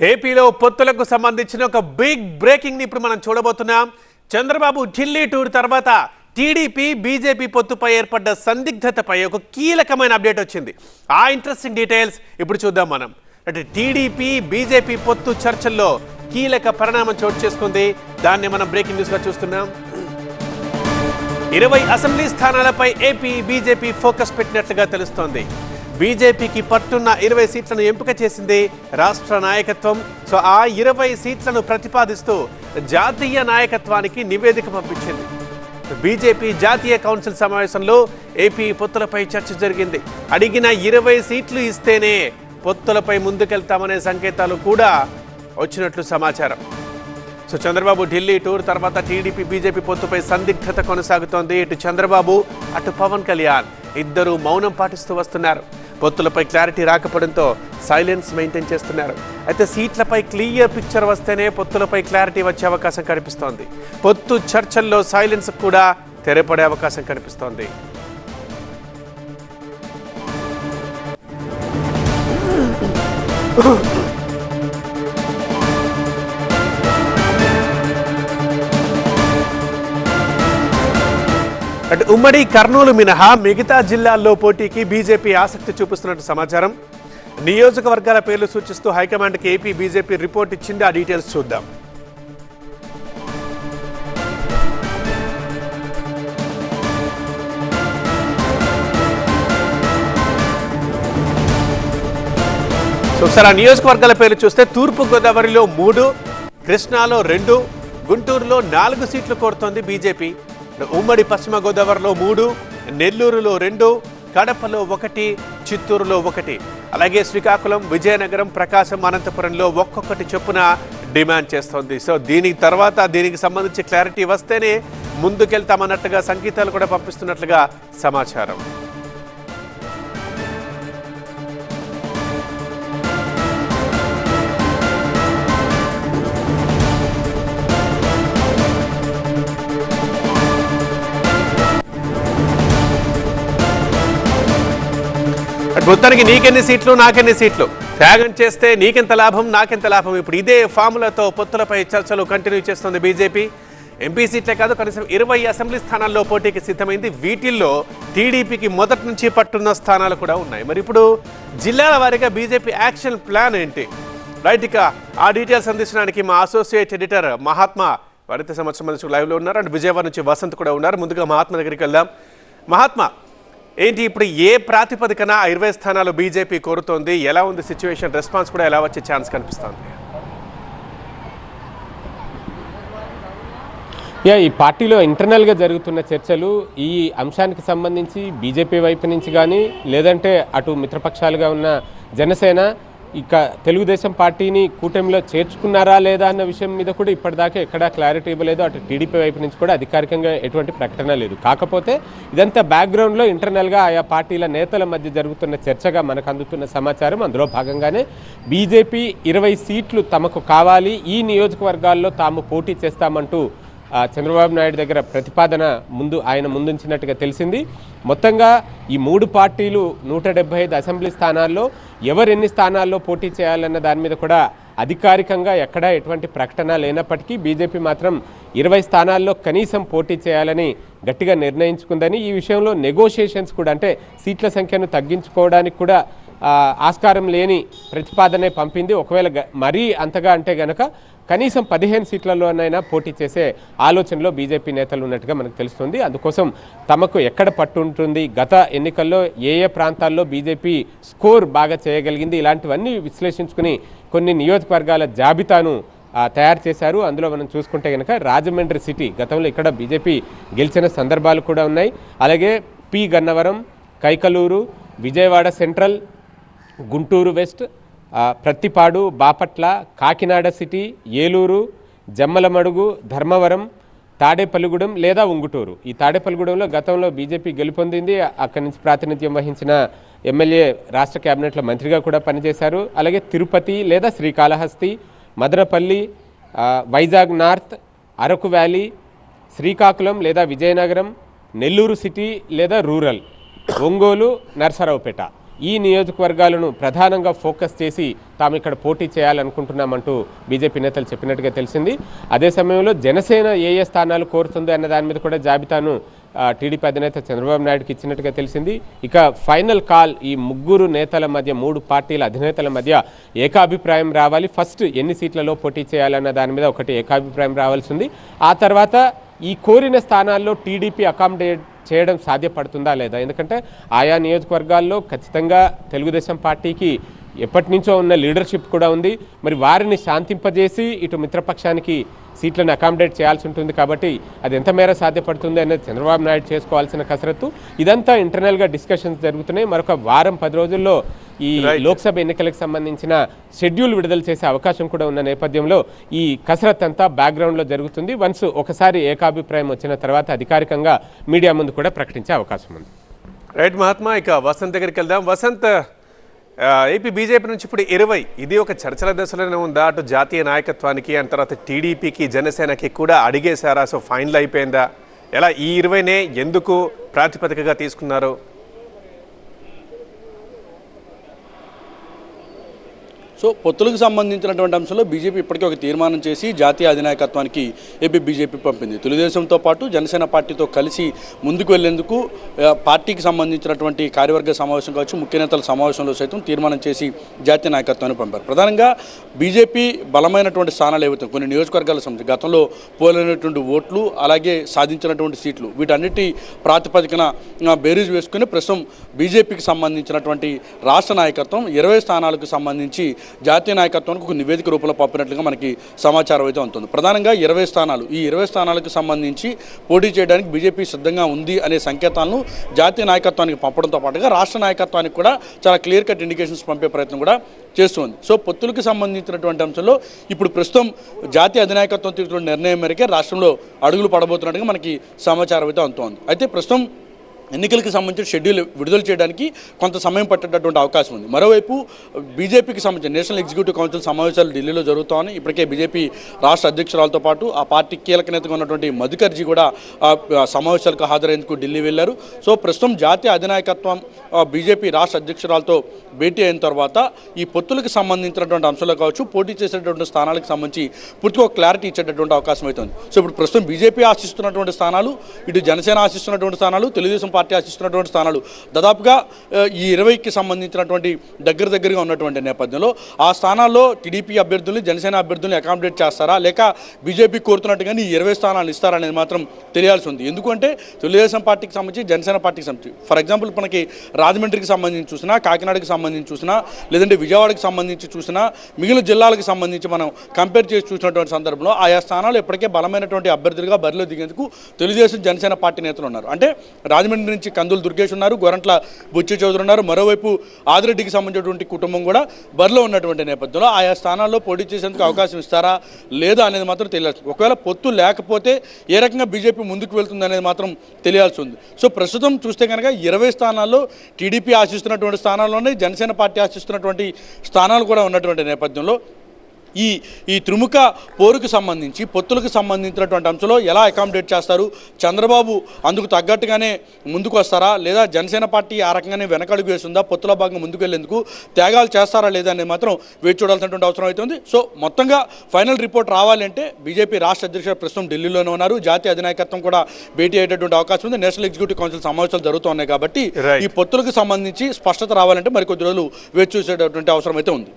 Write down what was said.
ఏపీలో పొత్తులకు సంబంధించిన ఒక బిగ్ బ్రేకింగ్ని ఇప్పుడు మనం చూడబోతున్నాం. చంద్రబాబు ఢిల్లీ టూర్ తర్వాత టీడీపీ బీజేపీ పొత్తుపై ఏర్పడ్డ సందిగ్ధతపై ఒక కీలకమైన అప్డేట్ వచ్చింది. ఆ ఇంట్రెస్టింగ్ డీటెయిల్స్ ఇప్పుడు చూద్దాం మనం. అంటే టీడీపీ బీజేపీ పొత్తు చర్చల్లో కీలక పరిణామం చోటు చేసుకుంది. దాన్ని మనం బ్రేకింగ్ న్యూస్గా చూస్తున్నాం. ఇరవై అసెంబ్లీ స్థానాలపై ఏపీ బీజేపీ ఫోకస్ పెట్టినట్లుగా తెలుస్తోంది. బీజేపీకి పట్టున్న ఇరవై సీట్లను ఎంపిక చేసింది రాష్ట్ర నాయకత్వం. సో ఆ ఇరవై సీట్లను ప్రతిపాదిస్తూ జాతీయ నాయకత్వానికి నివేదిక పంపించింది. బీజేపీ జాతీయ కౌన్సిల్ సమావేశంలో ఏపీ పొత్తులపై చర్చ జరిగింది. అడిగిన ఇరవై సీట్లు ఇస్తేనే పొత్తులపై ముందుకెళ్తామనే సంకేతాలు కూడా వచ్చినట్లు సమాచారం. సో చంద్రబాబు ఢిల్లీ టూర్ తర్వాత టీడీపీ బీజేపీ పొత్తుపై సందిగ్ధత కొనసాగుతోంది. ఇటు చంద్రబాబు అటు పవన్ కళ్యాణ్ ఇద్దరు మౌనం పాటిస్తూ వస్తున్నారు. పొత్తులపై క్లారిటీ రాకపోవడంతో సైలెన్స్ మెయింటైన్ చేస్తున్నారు. అయితే సీట్లపై క్లియర్ పిక్చర్ వస్తేనే పొత్తులపై క్లారిటీ వచ్చే అవకాశం కనిపిస్తోంది. పొత్తు చర్చల్లో సైలెన్స్ కూడా తెరపడే అవకాశం కనిపిస్తోంది. అటు ఉమ్మడి కర్నూలు మినహా మిగతా జిల్లాల్లో పోటీకి బీజేపీ ఆసక్తి చూపిస్తున్నట్టు సమాచారం. నియోజకవర్గాల పేర్లు సూచిస్తూ హైకమాండ్కి ఏపీ బీజేపీ రిపోర్ట్ ఇచ్చింది. ఆ డీటెయిల్స్ చూద్దాం. ఒకసారి ఆ నియోజకవర్గాల పేర్లు చూస్తే తూర్పు గోదావరిలో మూడు కృష్ణాలో రెండు గుంటూరులో నాలుగు సీట్లు కోరుతోంది బీజేపీ. ఉమ్మడి పశ్చిమ గోదావరిలో మూడు నెల్లూరులో రెండు కడపలో ఒకటి చిత్తూరులో ఒకటి. అలాగే శ్రీకాకుళం విజయనగరం ప్రకాశం అనంతపురంలో ఒక్కొక్కటి చొప్పున డిమాండ్ చేస్తోంది. సో దీనికి తర్వాత దీనికి సంబంధించి క్లారిటీ వస్తేనే ముందుకెళ్తామన్నట్లుగా సంకేతాలు కూడా పంపిస్తున్నట్లుగా సమాచారం. మొత్తానికి నీకెన్ని సీట్లు నాకెన్ని సీట్లు? త్యాగం చేస్తే నీకెంత లాభం నాకెంత లాభం? ఇప్పుడు ఇదే ఫార్ములాతో పొత్తులపై చర్చలు కంటిన్యూ చేస్తుంది బీజేపీ. ఎంపీ సీట్లే కాదు కనీసం ఇరవై అసెంబ్లీ స్థానాల్లో పోటీకి సిద్ధమైంది. వీటిల్లో టీడీపీకి మొదటి నుంచి పట్టున్న స్థానాలు కూడా ఉన్నాయి. మరి ఇప్పుడు జిల్లాల వారీగా బీజేపీ యాక్షన్ ప్లాన్ ఏంటి? రైట్ ఇక ఆ డీటెయిల్స్ అందించడానికి మా అసోసియేట్ ఎడిటర్ మహాత్మా వారితో సంవత్సరం నుంచి లైవ్లో ఉన్నారు. అండ్ విజయవాడ నుంచి వసంత్ కూడా ఉన్నారు. ముందుగా మహాత్మా దగ్గరికి వెళ్దాం. మహాత్మా ఏంటి ఇప్పుడు ఏ ప్రాతిపదికన ఇరవై స్థానాలు బీజేపీ కోరుతోంది? ఎలా ఉంది సిచ్యువేషన్? రెస్పాన్స్ కూడా ఎలా వచ్చే ఛాన్స్ కనిపిస్తోంది? యా ఈ పార్టీలో ఇంటర్నల్గా జరుగుతున్న చర్చలు ఈ అంశానికి సంబంధించి బీజేపీ వైపు నుంచి కానీ లేదంటే అటు మిత్రపక్షాలుగా ఉన్న జనసేన ఇక తెలుగుదేశం పార్టీని కూటమిలో చేర్చుకున్నారా లేదా అన్న విషయం మీద కూడా ఇప్పటిదాకా ఎక్కడా క్లారిటీ ఇవ్వలేదు. అటు టీడీపీ వైపు నుంచి కూడా అధికారికంగా ఎటువంటి ప్రకటన లేదు. కాకపోతే ఇదంతా బ్యాక్గ్రౌండ్లో ఇంటర్నల్గా ఆయా పార్టీల నేతల మధ్య జరుగుతున్న చర్చగా మనకు అందుతున్న సమాచారం. అందులో భాగంగానే బీజేపీ ఇరవై సీట్లు తమకు కావాలి. ఈ నియోజకవర్గాల్లో తాము పోటీ చేస్తామంటూ చంద్రబాబు నాయుడు దగ్గర ప్రతిపాదన ముందు ఆయన ముందుంచినట్టుగా తెలిసింది. మొత్తంగా ఈ మూడు పార్టీలు నూట డెబ్బై ఐదు అసెంబ్లీ స్థానాల్లో ఎవరు ఎన్ని స్థానాల్లో పోటీ చేయాలన్న దాని మీద కూడా అధికారికంగా ఎక్కడా ఎటువంటి ప్రకటన లేనప్పటికీ బీజేపీ మాత్రం ఇరవై స్థానాల్లో కనీసం పోటీ చేయాలని గట్టిగా నిర్ణయించుకుందని ఈ విషయంలో నెగోషియేషన్స్ కూడా అంటే సీట్ల సంఖ్యను తగ్గించుకోవడానికి కూడా ఆస్కారం లేని ప్రతిపాదనే పంపింది. ఒకవేళ మరీ అంతగా అంటే గనక కనీసం పదిహేను సీట్లలోనైనా పోటీ చేసే ఆలోచనలో బీజేపీ నేతలు ఉన్నట్టుగా మనకు తెలుస్తుంది. అందుకోసం తమకు ఎక్కడ పట్టు ఉంటుంది? గత ఎన్నికల్లో ఏ ఏ ప్రాంతాల్లో బీజేపీ స్కోర్ బాగా చేయగలిగింది? ఇలాంటివన్నీ విశ్లేషించుకుని కొన్ని నియోజకవర్గాల జాబితాను తయారు చేశారు. అందులో మనం చూసుకుంటే కనుక రాజమండ్రి సిటీ గతంలో ఇక్కడ బీజేపీ గెలిచిన సందర్భాలు కూడా ఉన్నాయి. అలాగే P Gannavaram Kaikaluru Vijayawada central Guntur west Prathipadu Bapatla Kakinada city Eluru Jammalamadugu Dharmavaram Tadepalligudem లేదా ఉంగుటూరు. ఈ తాడేపల్లిగూడెంలో గతంలో బీజేపీ గెలుపొందింది. అక్కడి నుంచి ప్రాతినిధ్యం వహించిన ఎమ్మెల్యే రాష్ట్ర కేబినెట్లో మంత్రిగా కూడా పనిచేశారు. అలాగే తిరుపతి లేదా శ్రీకాళహస్తి మదనపల్లి వైజాగ్ నార్త్ అరకు వ్యాలీ శ్రీకాకుళం లేదా విజయనగరం నెల్లూరు సిటీ లేదా రూరల్. ఒంగోలు నర్సరావుపేట. ఈ నియోజకవర్గాలను ప్రధానంగా ఫోకస్ చేసి తాము ఇక్కడ పోటీ చేయాలనుకుంటున్నామంటూ బీజేపీ నేతలు చెప్పినట్టుగా తెలిసింది. అదే సమయంలో జనసేన ఏ ఏ స్థానాలు కోరుతుంది అన్న దాని మీద కూడా జాబితాను టీడీపీ అధినేత చంద్రబాబు నాయుడుకి ఇచ్చినట్టుగా తెలిసింది. ఇక ఫైనల్ కాల్ ఈ ముగ్గురు నేతల మధ్య మూడు పార్టీల అధినేతల మధ్య ఏకాభిప్రాయం రావాలి. ఫస్ట్ ఎన్ని సీట్లలో పోటీ చేయాలన్న దాని మీద ఒకటి ఏకాభిప్రాయం రావాల్సి ఉంది. ఆ తర్వాత ఈ కోరిన స్థానాల్లో టీడీపీ అకామిడేట్ చేయడం సాధ్యపడుతుందా లేదా? ఎందుకంటే ఆయా నియోజకవర్గాల్లో ఖచ్చితంగా తెలుగుదేశం పార్టీకి ఎప్పటి నుంచో ఉన్న లీడర్షిప్ కూడా ఉంది. మరి వారిని శాంతింపజేసి ఇటు మిత్రపక్షానికి సీట్లను అకామిడేట్ చేయాల్సి ఉంటుంది కాబట్టి అది ఎంత మేర సాధ్యపడుతుంది అనేది చంద్రబాబు నాయుడు చేసుకోవాల్సిన కసరత్తు. ఇదంతా ఇంటర్నల్గా డిస్కషన్స్ జరుగుతున్నాయి. మరొక వారం పది రోజుల్లో ఈ. లోక్సభ ఎన్నికలకు సంబంధించిన షెడ్యూల్ విడుదల చేసే అవకాశం కూడా ఉన్న నేపథ్యంలో ఈ కసరత్ అంతా బ్యాక్గ్రౌండ్లో జరుగుతుంది. వన్స్ ఒకసారి ఏకాభిప్రాయం వచ్చిన తర్వాత అధికారికంగా మీడియా ముందు కూడా ప్రకటించే అవకాశం ఉంది. రైట్ మహాత్మా ఇక వసంత్ దగ్గరికి వెళ్దాం. వసంత్ ఏపీ బీజేపీ నుంచి ఇప్పుడు ఇరవై. ఇది ఒక చర్చల దశలోనే ఉందా? అటు జాతీయ నాయకత్వానికి అండ్ తర్వాత టీడీపీకి జనసేనకి కూడా అడిగేశారా? సో ఫైనల్ అయిపోయిందా? ఎలా ఈ ఇరవైనే ఎందుకు ప్రాతిపదికగా తీసుకున్నారు? సో పొత్తులకు సంబంధించినటువంటి అంశంలో బీజేపీ ఇప్పటికే ఒక తీర్మానం చేసి జాతీయ అధినాయకత్వానికి ఏపీ బీజేపీ పంపింది. తెలుగుదేశంతో పాటు జనసేన పార్టీతో కలిసి ముందుకు వెళ్ళేందుకు పార్టీకి సంబంధించినటువంటి కార్యవర్గ సమావేశం కావచ్చు ముఖ్య నేతల సమావేశంలో సైతం తీర్మానం చేసి జాతీయ నాయకత్వాన్ని పంపారు. ప్రధానంగా బీజేపీ బలమైనటువంటి స్థానాలు ఏవైతే కొన్ని నియోజకవర్గాల సంబంధించి గతంలో పోలైనటువంటి ఓట్లు అలాగే సాధించినటువంటి సీట్లు వీటన్నిటి ప్రాతిపదికన బేరీజ్ వేసుకుని ప్రస్తుతం బీజేపీకి సంబంధించినటువంటి రాష్ట్ర నాయకత్వం ఇరవై స్థానాలకు సంబంధించి జాతీయ నాయకత్వానికి ఒక నివేదిక రూపంలో పంపినట్లుగా మనకి సమాచారం అయితే ఉంటుంది. ప్రధానంగా ఇరవై స్థానాలు. ఈ ఇరవై స్థానాలకు సంబంధించి పోటీ చేయడానికి బీజేపీ సిద్ధంగా ఉంది అనే సంకేతాలను జాతీయ నాయకత్వానికి పంపడంతో పాటుగా రాష్ట్ర నాయకత్వానికి కూడా చాలా క్లియర్ కట్ ఇండికేషన్స్ పంపే ప్రయత్నం కూడా చేస్తుంది. సో పొత్తులకు సంబంధించినటువంటి అంశంలో ఇప్పుడు ప్రస్తుతం జాతీయ అధినాయకత్వం తీసుకున్న నిర్ణయం మేరకే రాష్ట్రంలో అడుగులు పడబోతున్నట్టుగా మనకి సమాచారం అయితే అందుతోంది. అయితే ప్రస్తుతం ఎన్నికలకు సంబంధించిన షెడ్యూల్ విడుదల చేయడానికి కొంత సమయం పట్టేటటువంటి అవకాశం ఉంది. మరోవైపు బీజేపీకి సంబంధించిన నేషనల్ ఎగ్జిక్యూటివ్ కౌన్సిల్ సమావేశాలు ఢిల్లీలో జరుగుతామని ఇప్పటికే బీజేపీ రాష్ట్ర అధ్యక్షురాలతో పాటు ఆ పార్టీ కీలక నేతగా ఉన్నటువంటి మధుకర్జీ కూడా సమావేశాలకు హాజరయ్యేందుకు ఢిల్లీ వెళ్ళారు సో ప్రస్తుతం జాతీయ అధినాయకత్వం బీజేపీ రాష్ట్ర అధ్యక్షురాలతో భేటీ అయిన తర్వాత ఈ పొత్తులకు సంబంధించినటువంటి అంశాలు కావచ్చు పోటీ చేసేటటువంటి స్థానాలకు సంబంధించి పూర్తిగా క్లారిటీ ఇచ్చేటటువంటి అవకాశం అయితే ఉంది. సో ఇప్పుడు ప్రస్తుతం బీజేపీ ఆశిస్తున్నటువంటి స్థానాలు ఇటు జనసేన ఆశిస్తున్నటువంటి స్థానాలు తెలుగుదేశం పార్టీ ఆశిస్తున్నటువంటి స్థానాలు దాదాపుగా ఈ ఇరవైకి సంబంధించినటువంటి దగ్గర దగ్గరగా ఉన్నటువంటి నేపథ్యంలో ఆ స్థానాల్లో టీడీపీ అభ్యర్థుల్ని జనసేన అభ్యర్థుల్ని అకామిడేట్ చేస్తారా? లేక బీజేపీ కోరుతున్నట్టుగానే ఈ ఇరవై స్థానాలు ఇస్తారనేది మాత్రం తెలియాల్సి ఉంది. ఎందుకంటే తెలుగుదేశం పార్టీకి సంబంధించి జనసేన పార్టీకి సంబంధించి ఫర్ ఎగ్జాంపుల్ మనకి రాజమండ్రికి సంబంధించి చూసినా కాకినాడకి సంబంధించి చూసినా లేదంటే విజయవాడకి సంబంధించి చూసినా మిగిలిన జిల్లాలకు సంబంధించి మనం కంపేర్ చేసి చూసినటువంటి సందర్భంలో ఆయా స్థానాలు ఇప్పటికే బలమైనటువంటి అభ్యర్థులుగా బరిలో దిగేందుకు తెలుగుదేశం జనసేన పార్టీ నేతలు ఉన్నారు. అంటే రాజమండ్రి నుంచి కందులు దుర్గేష్ ఉన్నారు గొరంట్ల బుచ్చి చౌదరి ఉన్నారు. మరోవైపు ఆదిరెడ్డికి సంబంధించినటువంటి కుటుంబం కూడా బరిలో ఉన్నటువంటి నేపథ్యంలో ఆయా స్థానాల్లో పోటీ చేసేందుకు అవకాశం ఇస్తారా లేదా అనేది మాత్రం తెలియాల్సి ఒకవేళ పొత్తు లేకపోతే ఏ రకంగా బీజేపీ ముందుకు వెళ్తుంది అనేది మాత్రం తెలియాల్సి ఉంది. సో ప్రస్తుతం చూస్తే కనుక ఇరవై స్థానాల్లో టీడీపీ ఆశిస్తున్నటువంటి స్థానాల్లోనే జనసేన పార్టీ ఆశిస్తున్నటువంటి స్థానాలు కూడా ఉన్నటువంటి నేపథ్యంలో ఈ ఈ త్రిముఖ పోరుకు సంబంధించి పొత్తులకు సంబంధించినటువంటి అంశంలో ఎలా అకామిడేట్ చేస్తారు? చంద్రబాబు అందుకు తగ్గట్టుగానే ముందుకు వస్తారా? లేదా జనసేన పార్టీ ఆ రకంగానే వెనకడుగు వేస్తుందా? పొత్తుల భాగంగా ముందుకు వెళ్ళేందుకు త్యాగాలు చేస్తారా లేదా అనేది మాత్రం వేచి చూడాల్సినటువంటి అవసరం అవుతుంది సో మొత్తంగా ఫైనల్ రిపోర్ట్ రావాలంటే బీజేపీ రాష్ట్ర అధ్యక్షుడు ప్రస్తుతం ఢిల్లీలోనే ఉన్నారు. జాతీయ అధినాయకత్వం కూడా భేటీ అయ్యేటటువంటి అవకాశం ఉంది. నేషనల్ ఎగ్జిక్యూటివ్ కౌన్సిల్ సమావేశాలు జరుగుతున్నాయి కాబట్టి. ఈ పొత్తులకు సంబంధించి స్పష్టత రావాలంటే మరికొద్ది రోజులు వేచి చూసేటటువంటి అవసరం అయితే ఉంది.